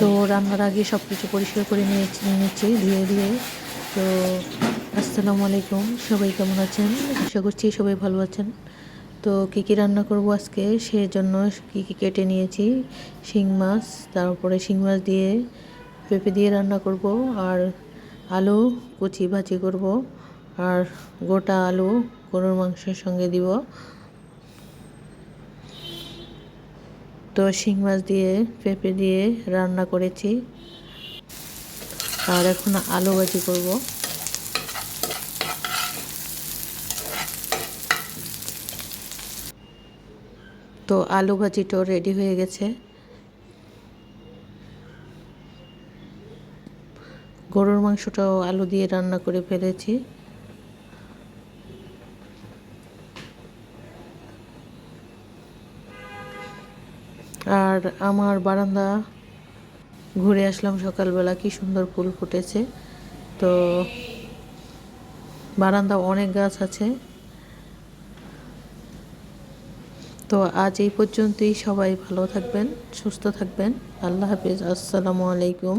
তো রান্নার আগে সব কিছু পরিষ্কার করে নিয়েছি নিচ্ছি, ধুয়ে ধুয়ে তো আসসালামু আলাইকুম, সবাই কেমন আছেন? আশা করছি সবাই ভালো আছেন। তো কী কী রান্না করব আজকে? সেজন্য কী কী কেটে নিয়েছি? শিং মাছ, তারপরে শিং মাছ দিয়ে পেঁপে দিয়ে রান্না করব, আর আলু কুচি ভাজি করব, আর গোটা আলু গরুর মাংসের সঙ্গে দিব। তো শিং মাছ দিয়ে পেঁপে দিয়ে রান্না করেছি। আর এখন আলু ভাজি করব। তো আলু ভাজিটাও রেডি হয়ে গেছে। গরুর মাংসটাও আলু দিয়ে রান্না করে ফেলেছি। আর আমার বারান্দা ঘুরে আসলাম সকালবেলা, কি সুন্দর ফুল ফুটেছে। তো বারান্দা অনেক গাছ আছে। তো আজ এই পর্যন্তই সবাই ভালো থাকবেন, সুস্থ থাকবেন। আল্লাহ হাফিজ, আসসালামু আলাইকুম।